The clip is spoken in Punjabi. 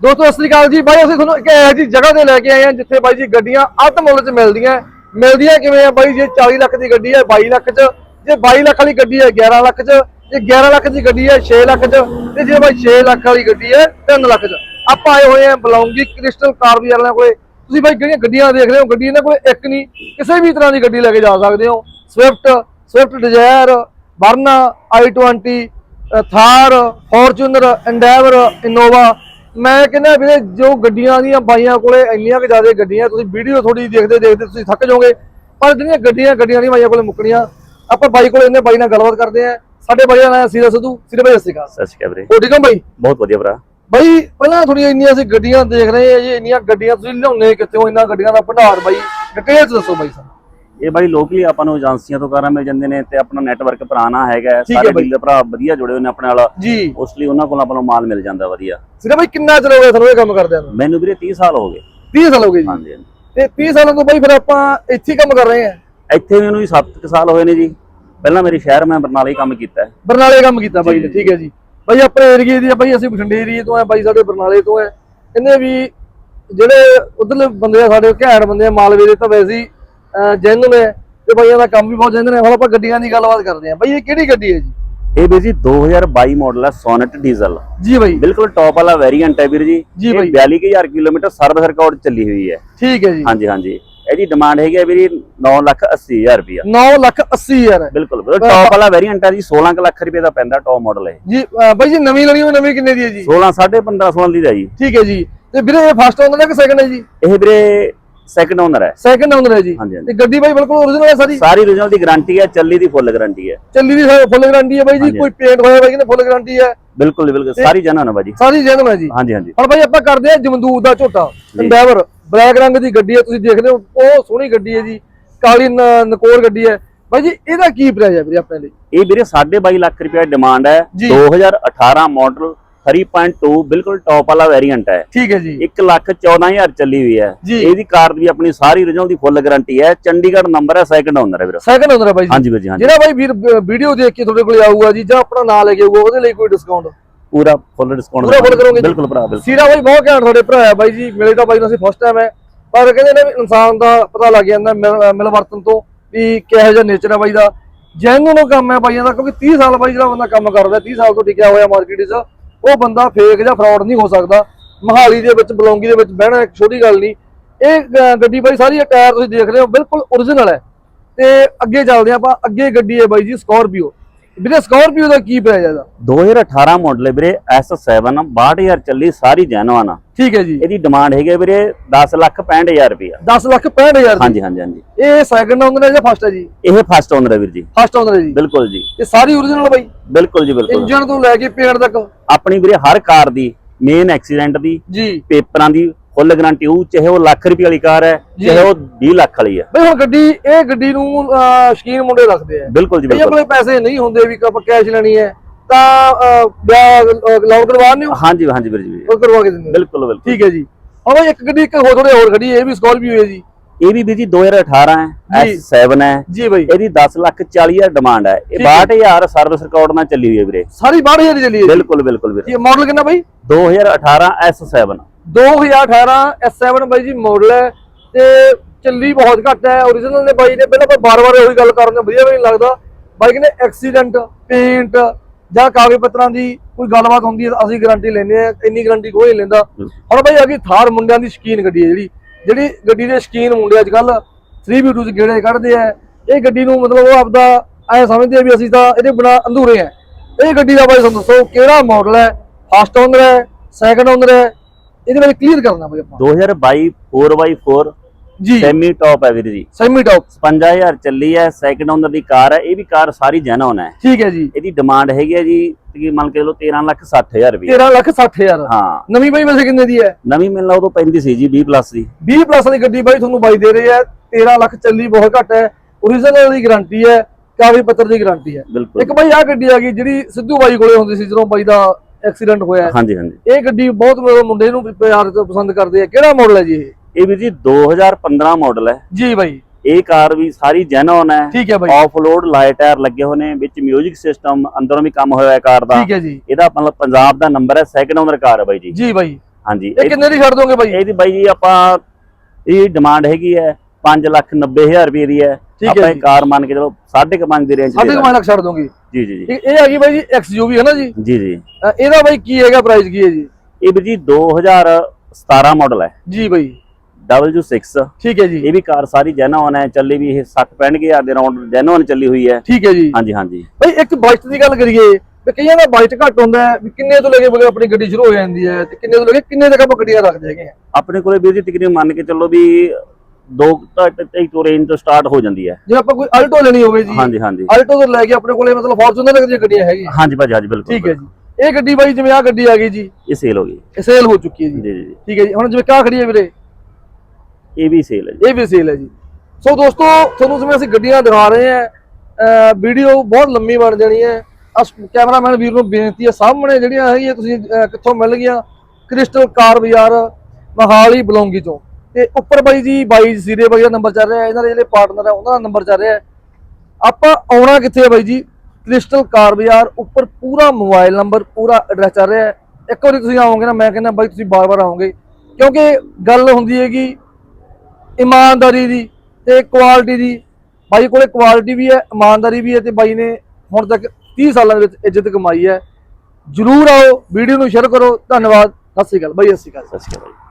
ਦੋਸਤੋ ਸਤਿ ਸ੍ਰੀ ਅਕਾਲ ਜੀ। ਬਾਈ ਅਸੀਂ ਤੁਹਾਨੂੰ ਇੱਕ ਇਹੋ ਜਿਹੀ ਜਗ੍ਹਾ ਤੇ ਲੈ ਕੇ ਆਏ ਹਾਂ ਜਿੱਥੇ ਬਾਈ ਜੀ ਗੱਡੀਆਂ ਅੱਧ ਮੁੱਲ 'ਚ ਮਿਲਦੀਆਂ ਮਿਲਦੀਆਂ ਕਿਵੇਂ ਆ? ਬਾਈ ਜੇ 40 ਲੱਖ ਦੀ ਗੱਡੀ ਹੈ 22 ਲੱਖ 'ਚ। ਜੇ 22 ਲੱਖ ਵਾਲੀ ਗੱਡੀ ਹੈ 11 ਲੱਖ 'ਚ। ਜੇ 11 ਲੱਖ ਦੀ ਗੱਡੀ ਹੈ 6 ਲੱਖ 'ਚ। ਤੇ ਜੇ ਬਾਈ 6 ਲੱਖ ਵਾਲੀ ਗੱਡੀ ਹੈ 3 ਲੱਖ 'ਚ। ਆਪਾਂ ਆਏ ਹੋਏ ਹਾਂ ਬਲੌਂਗੀ ਕ੍ਰਿਸਟਲ ਕਾਰ ਵੀ ਵਾਲਿਆਂ ਕੋਲੇ। ਤੁਸੀਂ ਬਾਈ ਜਿਹੜੀਆਂ ਗੱਡੀਆਂ ਦੇਖ ਰਹੇ ਹੋ ਗੱਡੀ ਇਹਨਾਂ ਕੋਲੇ ਇੱਕ ਨਹੀਂ ਕਿਸੇ ਵੀ ਤਰ੍ਹਾਂ ਦੀ ਗੱਡੀ ਲੈ ਕੇ ਜਾ ਸਕਦੇ ਹੋ। Swift Swift Dzire Verna i20 ਅ, ਥਾਰ ਫੋਰਚੂਨਰ ਐਂਡੈਵਰ ਇਨੋਵਾ ਮੈਂ ਕਹਿੰਦਾ ਵੀਰੇ ਜੋ ਗੱਡੀਆਂ ਦੀਆਂ ਬਾਈਆਂ ਕੋਲੇ ਇੰਨੀਆਂ ਕਿ ਜ਼ਿਆਦਾ ਗੱਡੀਆਂ ਤੁਸੀਂ ਵੀਡੀਓ ਥੋੜੀ ਦੇਖਦੇ ਦੇਖਦੇ ਤੁਸੀਂ ਥੱਕ ਜਾਓਗੇ। ਪਰ ਜਿਹੜੀਆਂ ਗੱਡੀਆਂ ਗੱਡੀਆਂ ਨਹੀਂ ਬਾਈਆਂ ਕੋਲੇ ਮੁੱਕਣੀਆਂ ਆਪਾਂ ਬਾਈ ਕੋਲੇ ਇੰਨੇ ਬਾਈ ਨਾਲ ਗੱਲਬਾਤ ਕਰਦੇ ਆਂ ਸਾਡੇ ਬਾਈ ਦਾ ਨਾਮ ਸੀਰਾ ਸਿੱਧੂ। ਸੀਰਾ ਬਾਈ ਸਤਿ ਸ਼੍ਰੀ ਅਕਾਲ। ਸਤਿ ਸ਼੍ਰੀ ਅਕਾਲ ਵੀਰੇ। ਹੋ ਠੀਕ ਹੋ ਬਾਈ? ਬਹੁਤ ਵਧੀਆ ਭਰਾ। ਬਾਈ ਪਹਿਲਾਂ ਥੋੜੀਆਂ ਇੰਨੀਆਂ ਅਸੀਂ ਗੱਡੀਆਂ ਦੇਖ ਰਹੇ ਹਾਂ ਜੀ ਇੰਨੀਆਂ ਗੱਡੀਆਂ ਤੁਸੀਂ ਲਿਆਉਂਦੇ ਕਿੱਥੋਂ ਇੰਨਾ ਗੱਡੀਆਂ ਦਾ ਭੰਡਾਰ ਬਾਈ। ਡਿਟੇਲ ਚ ਦੱਸੋ ਬਾਈ ਸਾਨੂੰ। ਇਹ ਬਾਈ ਲੋਕਲੀ ਆਪਾਂ ਨੂੰ ਏਜੰਸੀਆਂ ਤੋਂ ਕਾਰਾਂ ਮਿਲ ਜਾਂਦੇ ਨੇ ਤੇ ਆਪਣਾ ਨੈਟਵਰਕ ਪੁਰਾਣਾ ਹੈਗਾ ਸਾਰੇ। ਡੀਲਰ ਭਰਾ ਵਧੀਆ ਜੁੜੇ ਹੋਏ ਨੇ ਆਪਣੇ ਨਾਲ। ਜੀ। ਉਸ ਲਈ ਉਹਨਾਂ ਕੋਲ ਆਪਾਂ ਨੂੰ ਮਾਲ ਮਿਲ ਜਾਂਦਾ ਵਧੀਆ। ਸੀਰਾ ਬਾਈ ਕਿੰਨਾ ਚਿਰ ਹੋ ਗਿਆ ਤੁਹਾਨੂੰ ਇਹ ਕੰਮ ਕਰਦਿਆਂ ਨੂੰ? ਮੈਨੂੰ ਵੀਰੇ 30 ਸਾਲ ਹੋ ਗਏ। 30 ਸਾਲ ਹੋ ਗਏ ਜੀ। ਹਾਂਜੀ। ਤੇ 30 ਸਾਲਾਂ ਤੋਂ ਬਾਈ ਫਿਰ ਆਪਾਂ ਇੱਥੇ ਕੰਮ ਕਰ ਰਹੇ ਹਾਂ? ਇੱਥੇ ਮੈਨੂੰ ਵੀ 7 ਸਾਲ ਹੋਏ ਨੇ ਜੀ। ਪਹਿਲਾਂ ਮੇਰੀ ਸ਼ਹਿਰ ਮੈਂ ਬਰਨਾਲੇ ਕੰਮ ਕੀਤਾ ਹੈ। ਬਰਨਾਲੇ ਕੰਮ ਕੀਤਾ ਬਾਈ ਨੇ ਜੀ, ਠੀਕ ਹੈ ਜੀ। ਬਾਈ ਆਪਣੇ ਏਰੀਏ ਦੀ ਆ ਬਾਈ ਅਸੀਂ ਬਠਿੰਡੇ ਏਰੀਏ ਤੋਂ ਆ ਬਾਈ ਸਾਡੇ ਬਰਨਾਲੇ ਤੋਂ ਆ। ਕਹਿੰਦੇ ਵੀ ਜਿਹੜੇ ਉਧਰਲੇ ਬੰਦੇ ਆ ਸਾਡੇ ਘੈਂਟ ਬੰਦੇ ਆ ਮਾਲਵੇ ਦੇ ਤਾਂ ਵੈਸੇ ਹੀ ਜੈਨੂਨ ਹੈ। ਤੇ ਬਾਈਆਂ ਦਾ ਕੰਮ ਵੀ ਬਹੁਤ ਜੈਨੂਨ ਹੈ। ਹੁਣ ਆਪਾਂ ਗੱਡੀਆਂ ਦੀ ਗੱਲਬਾਤ ਕਰਦੇ ਆ ਬਾਈ ਇਹ ਕਿਹੜੀ ਗੱਡੀ ਹੈ ਜੀ? ਇਹ ਵੀਰ ਜੀ 2022 ਮਾਡਲ ਹੈ ਸੋਨਟ ਡੀਜ਼ਲ ਜੀ ਬਾਈ। ਬਿਲਕੁਲ ਟੌਪ ਵਾਲਾ ਵੇਰੀਐਂਟ ਹੈ ਵੀਰ ਜੀ। ਜੀ ਇਹ ਬਾਈ। 42000 ਕਿਲੋਮੀਟਰ ਸਰਵਿਸ ਰਿਕਾਰਡ ਚੱਲੀ ਹੋਈ ਹੈ। ਠੀਕ ਹੈ ਜੀ। ਹਾਂਜੀ ਹਾਂਜੀ। ਇਹਦੀ ਡਿਮਾਂਡ ਹੈਗੀ ਹੈ ਵੀਰੇ 9 ਲੱਖ 80000 ਰੁਪਇਆ। 9 ਲੱਖ 80 ਹਜ਼ਾਰ ਹੈ। ਬਿਲਕੁਲ ਬਿਲਕੁਲ। ਟੌਪ ਵਾਲਾ ਵੇਰੀਐਂਟ ਹੈ ਜੀ 16 ਕੁ ਲੱਖ ਰੁਪਏ ਦਾ ਪੈਂਦਾ ਟੌਪ ਮਾਡਲ ਹੈ ਜੀ ਬਾਈ ਜੀ ਨਵੀਂ ਲੈਣੀ ਹੋਈ ਨਵੀਂ ਕਿੰਨੇ ਦੀ ਹੈ ਜੀ? 16 15.5 16 ਦੀ ਦਾ ਜੀ। ਠੀਕ ਹੈ ਜੀ। ਤੇ ਵੀਰੇ ਇਹ ਫਸਟ ਓਨਰ ਹੈ ਕਿ ਸੈਕੰਡ ਹੈ ਜੀ? ਇਹ ਵੀਰੇ ਸੈਕੰਡ ਓਨਰ ਹੈ। ਸੈਕੰਡ ਓਨਰ ਹੈ ਜੀ। ਤੇ ਗੱਡੀ ਬਾਈ ਬਿਲਕੁਲ ਓਰੀਜਨਲ ਹੈ ਸਾਰੀ? ਸਾਰੀ origignal ਦੀ ਗਾਰੰਟੀ ਹੈ ਚੱਲੀ ਦੀ ਫੁੱਲ ਗਾਰੰਟੀ ਹੈ। ਚੱਲੀ ਦੀ ਫੁੱਲ ਗਾਰੰਟੀ ਹੈ ਬਾਈ ਜੀ। ਕੋਈ ਪੇਂਟ ਹੋਇਆ ਬਾਈ ਕਹਿੰਦੇ ਫੁੱਲ ਗਾਰੰਟੀ ਹੈ। ਬਿਲਕੁਲ ਬਿਲਕੁਲ। ਸਾਰੀ ਜਨਨ ਹੈ ਬਾਜੀ ਸਾਰੀ ਜੈਨੂਨ ਹੈ ਜੀ। ਹਾਂਜੀ ਹਾਂਜੀ। ਹੁਣ ਬਾਈ ਆਪਾਂ ਕਰਦੇ ਆ ਜਮਦੂਰ ਦਾ ਝੋਟਾ। ਐਂਡੈਵਰ ਬਲੈਕ ਰੰਗ ਦੀ ਗੱਡੀ ਹੈ ਤੁਸੀਂ ਦੇਖਦੇ ਹੋ ਉਹ ਸੋਹਣੀ ਗੱਡੀ ਹੈ ਜੀ। ਕਾਲੀ ਨਕੋਰ ਗੱਡੀ ਹੈ। ਬਾਈ ਜੀ ਇਹਦਾ ਕੀ ਪ੍ਰਾਈਸ ਹੈ ਵੀਰੇ ਆਪਣੇ ਲਈ? ਇਹ ਵੀਰੇ 22.5 ਲੱਖ ਰੁਪਏ ਡਿਮਾਂਡ ਹੈ। ਜੀ। 2018 ਮਾਡਲ 3.2 ਬਿਲਕੁਲ ਟੌਪ ਵਾਲਾ ਵੇਰੀਐਂਟ ਹੈ। ਠੀਕ ਹੈ ਜੀ। 1 ਲੱਖ 14000 ਚੱਲੀ ਹੋਈ ਹੈ। ਇਹਦੀ ਕਾਰ ਦੀ ਆਪਣੀ ਸਾਰੀ origignal ਦੀ ਫੁੱਲ ਗਾਰੰਟੀ ਹੈ। ਚੰਡੀਗੜ੍ਹ ਨੰਬਰ ਹੈ ਸੈਕੰਡ ਓਨਰ ਹੈ ਵੀਰੇ। ਸੈਕੰਡ ਓਨਰ ਹੈ ਬਾਈ ਜੀ। ਹਾਂਜੀ ਵੀਰ ਜੀ ਹਾਂਜੀ। ਜਿਹੜਾ ਬਾਈ ਵੀਰ ਵੀਡੀਓ ਦੇਖ ਕੇ ਤੁਹਾਡੇ ਕੋਲੇ ਆਊਗਾ ਜੀ ਜਾਂ ਆਪਣਾ ਨਾਂ ਲੈ ਕੇ ਆਊਗਾ ਉਹਦੇ ਲਈ ਕੋਈ ਡਿਸਕਾਊਂਟ ਪੂਰਾ ਫੁੱਲ ਡਿਸਕਾਊਂਟ ਪੂਰਾ full ਕਰੋਗੇ? ਬਿਲਕੁਲ ਭਰਾ ਬਿਲਕੁਲ। ਸੀਰਾ ਬਾਈ ਬਹੁਤ ਘੈਂਟ ਤੁਹਾਡੇ ਭਰਾ ਹੈ ਬਾਈ ਜੀ। ਮਿਲੇ ਤਾਂ ਬਾਈ ਨੂੰ ਅਸੀਂ ਫਸਟ ਟਾਈਮ ਹੈ। ਪਰ ਕਹਿੰਦੇ ਨੇ ਵੀ ਇਨਸਾਨ ਦਾ ਪਤਾ ਲੱਗ ਜਾਂਦਾ ਮਿਲ- ਮਿਲਵਰਤਨ ਤੋਂ ਵੀ ਕਿਹੋ ਜਿਹਾ ਨੇਚਰ ਹੈ ਬਾਈ ਦਾ। ਜੈਨੂਨ ਕੰਮ ਹੈ ਬਾਈਆਂ ਦਾ ਕਿਉਂਕਿ 30 ਸਾਲ ਬਾਈ ਜਿਹੜਾ ਬੰਦਾ ਕੰਮ ਕਰਦਾ 30 ਸਾਲ ਤੋਂ ਟਿਕਿਆ ਹੋਇਆ ਮਾਰਕੀਟ 'ਚ। ਉਹ ਬੰਦਾ ਫੇਕ ਜਾਂ ਫਰਾਡ ਨਹੀਂ ਹੋ ਸਕਦਾ। ਮਹਾਲੀ ਦੇ ਵਿੱਚ, ਬਲੌਂਗੀ ਦੇ ਵਿੱਚ ਬਹਿਣਾ ਇੱਕ ਛੋਟੀ ਗੱਲ ਨਹੀਂ। ਇਹ ਗੱਡੀ ਬਾਈ ਸਾਰੀ ਟਾਇਰ ਤੁਸੀਂ ਦੇਖ ਰਹੇ ਹੋ, ਬਿਲਕੁਲ ਓਰੀਜਨਲ ਹੈ। ਤੇ ਅੱਗੇ ਚੱਲਦੇ ਆਪਾਂ, ਅੱਗੇ ਗੱਡੀ ਹੈ ਬਾਈ ਜੀ ਸਕਾਰਪੀਓ ਵੀਰੇ ਸਕਾਰਪੀਓ ਦਾ ਕੀ ਪ੍ਰਾਈਸ ਹੈ ਇਹਦਾ? 2018 ਮਾਡਲ ਹੈ ਵੀਰੇ S7 62000 ਚੱਲੀ ਸਾਰੀ ਜੈਨੂਨ ਆ। ਠੀਕ ਹੈ ਜੀ। ਇਹਦੀ ਡਿਮਾਂਡ ਹੈਗੀ ਵੀਰੇ 10 ਲੱਖ 65000 ਰੁਪਇਆ 10 ਲੱਖ 65000 ਦੀ? ਹਾਂਜੀ ਹਾਂਜੀ ਹਾਂਜੀ। ਇਹ ਸੈਕੰਡ ਓਨਰ ਹੈ ਜਾਂ ਫਸਟ ਹੈ ਜੀ? ਇਹ ਫਸਟ ਓਨਰ ਹੈ ਵੀਰ ਜੀ। ਫਸਟ ਓਨਰ ਹੈ ਜੀ। ਬਿਲਕੁਲ ਜੀ। ਇਹ ਸਾਰੀ ਓਰੀਜਨਲ ਬਾਈ? ਬਿਲਕੁਲ ਜੀ ਬਿਲਕੁਲ। ਇੰਜਨ ਤੋਂ ਲੈ ਕੇ ਪੇਂਟ ਤੱਕ? ਆਪਣੀ ਵੀਰੇ ਹਰ ਕਾਰ ਦੀ ਮੇਨ ਐਕਸੀਡੈਂਟ ਦੀ ਜੀ। ਪੇਪਰਾਂ ਦੀ ਫੁੱਲ ਗਾਰੰਟੀ ਉਹ ਚਾਹੇ ਉਹ ਲੱਖ ਰੁਪਏ ਵਾਲੀ ਕਾਰ ਹੈ। ਚਾਹੇ ਉਹ 20 ਲੱਖ ਵਾਲੀ ਹੈ। ਬਈ ਹੁਣ ਗੱਡੀ ਇਹ ਗੱਡੀ ਨੂੰ ਸ਼ੌਕੀਨ ਮੁੰਡੇ ਰੱਖਦੇ ਆ। ਬਿਲਕੁਲ ਜੀ ਬਿਲਕੁਲ। ਕੋਲੇ ਪੈਸੇ ਨਹੀਂ ਹੁੰਦੇ ਵੀ ਆਪਾਂ ਕੈਸ਼ ਲੈਣੀ ਹੈ ਤਾਂ ਲਾਉਣ ਕਰਵਾਉਣੇ ਹੋ? ਹਾਂਜੀ ਹਾਂਜੀ ਵੀਰ ਜੀ। ਉਹ ਕਰਵਾ ਕੇ ਦਿੰਦੇ। ਬਿਲਕੁਲ ਬਿਲਕੁਲ। ਠੀਕ ਹੈ ਜੀ। ਹੁਣ ਬਾਈ ਇੱਕ ਗੱਡੀ ਇੱਕ ਹੋਰ ਥੋੜੇ ਹੋਰ ਖੜੀ ਇਹ ਵੀ ਸਕਾਰਪੀਓ ਹੈ ਜੀ। ਇਹ ਵੀ ਵੀਰ ਜੀ 2018 ਹੈ ਜੀ। S7 ਹੈ। ਜੀ ਬਾਈ। ਇਹਦੀ 10 ਲੱਖ 40000 ਡਿਮਾਂਡ ਹੈ। ਇਹ ਠੀਕ ਹੈ। 62000 ਸਰਵਿਸ ਰਿਕਾਰਡ ਨਾਲ ਚੱਲੀ ਹੋਈ ਹੈ ਵੀਰੇ। ਸਾਰੀ 62000 ਦੀ ਚੱਲੀ ਹੈ ਬਿਲਕੁਲ ਬਿਲਕੁਲ ਵੀਰੇ। ਜੀ ਮਾਡਲ ਕਿੰਨਾ ਬਾਈ? 2018 S7 2018 S7 ਬਾਈ ਜੀ ਮਾਡਲ ਹੈ ਤੇ ਚੱਲੀ ਬਹੁਤ ਘੱਟ ਹੈ। Origignal ਨੇ ਬਾਈ ਨੇ ਪਹਿਲਾਂ ਆਪਾਂ ਬਾਰ-ਬਾਰ ਉਹੀ ਗੱਲ ਕਰਨ ਦੇ ਵਧੀਆ ਵੀ ਨਹੀਂ ਲੱਗਦਾ। ਬਾਈ ਕਹਿੰਦੇ ਐਕਸੀਡੈਂਟ ਪੇਂਟ ਜਾਂ ਕਾਗਜ਼ ਪੱਤਰਾਂ ਦੀ ਕੋਈ ਗੱਲਬਾਤ ਹੁੰਦੀ ਹੈ ਅਸੀਂ ਗਾਰੰਟੀ ਲੈਂਦੇ ਆ ਇੰਨੀ ਗਾਰੰਟੀ ਕੋਈ ਨਹੀਂ ਲੈਂਦਾ। ਹੁਣ ਬਾਈ ਆ ਗਈ ਥਾਰ ਮੁੰਡਿਆਂ ਦੀ ਸ਼ਕੀਨ ਗੱਡੀ ਹੈ ਜਿਹੜੀ। ਜਿਹੜੀ ਗੱਡੀ ਦੇ ਸ਼ਕੀਨ ਮੁੰਡੇ ਅੱਜ ਕੱਲ 3v2 ਚ ਗੇੜੇ ਕੱਢਦੇ ਆ। ਇਹ ਗੱਡੀ ਨੂੰ ਮਤਲਬ ਉਹ ਆਪਦਾ ਐ ਸਮਝਦੇ ਆ ਵੀ ਅਸੀਂ ਤਾਂ ਇਹਦੇ ਬਿਨਾ ਅਧੂਰੇ ਆ। ਇਹ ਗੱਡੀ ਦਾ ਬਾਈ ਸਾਨੂੰ ਦੱਸੋ ਕਿਹੜਾ ਮਾਡਲ ਹੈ? ਫਸਟ ਓਨਰ ਹੈ ਸੈਕੰਡ ਓਨਰ ਹੈ ਇਹਦੇ ਬਾਰੇ ਕਲੀਅਰ ਕਰਨਾ ਬਾਈ ਆਪਾਂ। 2022 4x4 ਜੀ। ਸੈਮੀ ਟੌਪ ਹੈ ਵੀਰ ਜੀ। ਸੈਮੀ ਟੌਪ 55000 ਚੱਲੀ ਹੈ ਸੈਕਿੰਡ ਓਨਰ ਦੀ ਕਾਰ ਹੈ ਇਹ ਵੀ ਕਾਰ ਸਾਰੀ ਜੈਨੂਨ ਹੈ। ਠੀਕ ਹੈ ਜੀ। ਇਹਦੀ ਡਿਮਾਂਡ ਹੈਗੀ ਹੈ ਜੀ ਕੀ ਮੰਨ ਕੇ ਚਲੋ 13 ਲੱਖ 60000 ਰੁਪਏ। 13 ਲੱਖ 60 ਹਜ਼ਾਰ। ਹਾਂ। ਨਵੀਂ ਬਾਈ ਵੈਸੇ ਕਿੰਨੇ ਦੀ ਹੈ? ਨਵੀਂ ਮਿਲਣਾ ਉਦੋਂ ਪੈਂਦੀ ਸੀ ਜੀ 20 ਪਲੱਸ ਦੀ। 20 ਪਲੱਸ ਵਾਲੀ ਗੱਡੀ ਬਾਈ ਤੁਹਾਨੂੰ ਬਾਈ ਦੇ ਰਹੇ ਆ 13 ਲੱਖ ਚੱਲੀ ਬਹੁਤ ਘੱਟ ਹੈ ਓਰੀਜਨਲ ਦੀ ਗਾਰੰਟੀ ਹੈ ਕਾਗਜ਼ ਪੱਤਰ ਦੀ ਗਾਰੰਟੀ ਹੈ। ਬਿਲਕੁਲ। ਇੱਕ ਬਾਈ ਆ ਗੱਡੀ ਆ ਗਈ ਜਿਹੜੀ ਸਿੱਧੂ ਬਾਈ ਕੋਲੇ ਹੁੰਦੀ ਸੀ ਜਦੋਂ ਬਾਈ ਦਾ ਐਕਸੀਡੈਂਟ ਹੋਇਆ ਹਾਂਜੀ ਹਾਂਜੀ। ਇਹ ਗੱਡੀ ਬਹੁਤ ਮੁੰਡੇ ਨੂੰ ਪਿਆਰ ਤੋਂ ਪਸੰਦ ਕਰਦੇ ਆ। ਕਿਹੜਾ ਮਾਡਲ ਹੈ ਜੀ ਇਹ? ਇਹ ਵੀ ਜੀ 2015 ਮਾਡਲ ਹੈ। ਜੀ ਬਾਈ। ਇਹ ਕਾਰ ਵੀ ਸਾਰੀ ਜੈਨੂਨ ਹੈ। ਠੀਕ ਹੈ ਬਾਈ। ਆਫ ਲੋਡ ਲਾਈਟ ਟਾਇਰ ਲੱਗੇ ਹੋਏ ਨੇ ਵਿੱਚ 뮤직 ਸਿਸਟਮ ਅੰਦਰੋਂ ਵੀ ਕੰਮ ਹੋਇਆ ਹੈ ਕਾਰ ਦਾ। ਠੀਕ ਹੈ ਜੀ। ਇਹਦਾ ਮਤਲਬ ਪੰਜਾਬ ਦਾ ਨੰਬਰ ਹੈ ਸੈਕਿੰਡ ਓਨਰ ਕਾਰ ਹੈ ਬਾਈ ਜੀ। ਜੀ ਬਾਈ। ਹਾਂਜੀ। ਇਹ ਕਿੰਨੇ ਦੀ ਛੱਡ ਦੋਗੇ ਬਾਈ? ਇਹਦੀ ਬਾਈ ਜੀ ਆਪਾਂ ਇਹ ਡਿਮਾਂਡ ਹੈਗੀ ਹੈ 5 ਲੱਖ 90 ਹਜ਼ਾਰ ਰੁਪਏ ਦੀ ਹੈ। ਆਪਾਂ। ਇਹ ਕਾਰ ਮੰਨ ਕੇ ਚਲੋ 5.5 ਦੀ ਰੇਂਜ ਕੁ ਪੰਜ ਲੱਖ ਛੱਡ ਦੋਗੇ ਜੀ ਜੀ ਜੀ। ਇਹ ਹੈਗੀ ਬਾਈ ਜੀ XUV ਹੈ ਨਾ ਜੀ? ਜੀ ਜੀ। ਇਹਦਾ ਬਾਈ ਕੀ ਹੈਗਾ ਪ੍ਰਾਈਸ ਕੀ ਹੈ ਜੀ? ਇਹ ਵੀਰ ਜੀ 2017 ਮਾਡਲ ਹੈ। ਜੀ ਬਾਈ। W6 ਠੀਕ ਹੈ ਜੀ। ਇਹ ਵੀ ਕਾਰ ਸਾਰੀ ਜੈਨੂਨ ਹੈ ਚੱਲੀ ਵੀ ਇਹ 60 65 ਹਜ਼ਾਰ ਦੇ ਰਾਉਂਡ ਜੈਨੂਨ ਚੱਲੀ ਹੋਈ ਹੈ। ਠੀਕ ਹੈ ਜੀ। ਹਾਂਜੀ ਹਾਂਜੀ। ਬਾਈ ਇੱਕ ਬਜਟ ਦੀ ਗੱਲ ਕਰੀਏ ਵੀ ਕਈਆਂ ਦਾ ਬਜਟ ਘੱਟ ਹੁੰਦਾ ਹੈ ਵੀ ਕਿੰਨੇ ਤੋਂ ਲੈ ਕੇ ਆਪਣੀ ਗੱਡੀ ਸ਼ੁਰੂ ਹੋ ਜਾਂਦੀ ਹੈ ਤੇ ਕਿੰਨੇ ਤੋਂ ਲੈ ਕੇ ਕਿੰਨੇ ਤੱਕ ਆਪਾਂ ਗੱਡੀਆਂ ਰੱਖਦੇ ਹੈਗੇ ਆਪਣੇ ਕੋਲੇ ਵੀਰ ਜੀ ਤਕਰੀਬਨ ਮੰਨ ਕੇ ਚੱਲੋ ਵੀ ਦੋ ਢਾਈ ਤੋਂ ਰੇਂਜ ਤੋਂ ਸਟਾਰਟ ਹੋ ਜਾਂਦੀ ਹੈ। ਜੇ ਆਪਾਂ ਕੋਈ ਅਲਟੋ ਲੈਣੀ ਹੋਵੇ ਜੀ ਹਾਂਜੀ ਹਾਂਜੀ। ਅਲਟੋ ਤੋਂ ਲੈ ਕੇ ਆਪਣੇ ਕੋਲੇ ਮਤਲਬ ਫੋਰਚੂਨਰ ਤੱਕ ਦੀਆਂ ਗੱਡੀਆਂ ਹੈਗੀਆਂ। ਹਾਂਜੀ ਭਾਜੀ ਹਾਂਜੀ ਬਿਲਕੁਲ ਠੀਕ ਹੈ ਜੀ। ਇਹ ਗੱਡੀ ਬਾਈ ਜਿਵੇਂ ਆ ਗੱਡੀ ਆ ਗਈ ਜੀ ਇਹ ਸੇਲ ਹੋ ਗਈ। ਇਹ ਸੇਲ ਹੋ ਚੁੱਕੀ ਹੈ ਜੀ। ਜੀ ਜੀ ਜੀ। ਠੀਕ ਹੈ ਜੀ। ਹੁਣ ਜਿਵੇਂ ਕਾ ਖੜੀ ਹੈ ਵੀਰੇ ਇਹ ਵੀ ਸੇਲ ਹੈ ਜੀ। ਇਹ ਵੀ ਸੇਲ ਹੈ ਜੀ। ਸੋ ਦੋਸਤੋ ਤੁਹਾਨੂੰ ਜਿਵੇਂ ਅਸੀਂ ਗੱਡੀਆਂ ਦਿਖਾ ਰਹੇ ਹਾਂ ਵੀਡੀਓ ਬਹੁਤ ਲੰਮੀ ਬਣ ਜਾਣੀ ਹੈ। ਅਸ ਕੈਮਰਾਮੈਨ ਵੀਰ ਨੂੰ ਬੇਨਤੀ ਹੈ ਸਾਹਮਣੇ ਜਿਹੜੀਆਂ ਹੈਗੀਆਂ ਤੁਸੀਂ ਕਿੱਥੋਂ ਮਿਲ ਗਈਆਂ ਕ੍ਰਿਸਟਲ ਕਾਰ ਬਾਜ਼ਾਰ ਮਹਾਲੀ ਬਲੌਂਗੀ ਤੋਂ ਤੇ ਉੱਪਰ ਬਾਈ ਜੀ ਬਾਈ ਜ਼ੀਰੇ ਬਾਈ ਦਾ ਨੰਬਰ ਚੱਲ ਰਿਹਾ ਇਹਨਾਂ ਦੇ ਜਿਹੜੇ ਪਾਰਟਨਰ ਹੈ ਉਹਨਾਂ ਦਾ ਨੰਬਰ ਚੱਲ ਰਿਹਾ ਆਪਾਂ ਆਉਣਾ ਕਿੱਥੇ ਹੈ ਬਾਈ ਜੀ? ਕ੍ਰਿਸਟਲ ਕਾਰ ਬਾਜ਼ਾਰ ਉੱਪਰ ਪੂਰਾ ਮੋਬਾਈਲ ਨੰਬਰ ਪੂਰਾ ਐਡਰੈਸ ਚੱਲ ਰਿਹਾ ਇੱਕ ਵਾਰੀ ਤੁਸੀਂ ਆਓਗੇ ਨਾ, ਮੈਂ ਕਹਿੰਦਾ ਬਾਈ ਤੁਸੀਂ ਬਾਰ-ਬਾਰ ਆਓਗੇ। ਕਿਉਂਕਿ ਗੱਲ ਹੁੰਦੀ ਹੈਗੀ ਇਮਾਨਦਾਰੀ ਦੀ ਤੇ ਕੁਆਲਿਟੀ ਦੀ, ਬਾਈ ਕੋਲੇ ਕੁਆਲਿਟੀ ਵੀ ਹੈ, ਇਮਾਨਦਾਰੀ ਵੀ ਹੈ ਤੇ ਬਾਈ ਨੇ ਹੁਣ ਤੱਕ 30 ਸਾਲਾਂ ਦੇ ਵਿੱਚ ਇੱਜ਼ਤ ਕਮਾਈ ਹੈ। ਜਰੂਰ ਆਓ, ਵੀਡੀਓ ਨੂੰ ਸ਼ੇਅਰ ਕਰੋ। ਧੰਨਵਾਦ। ਸਤਿ ਸ਼੍ਰੀ ਅਕਾਲ। ਬਾਈ, ਸਤਿ ਸ਼੍ਰੀ ਅਕਾਲ। ਸਤਿ ਸ਼੍ਰੀ ਅਕਾਲ ਜੀ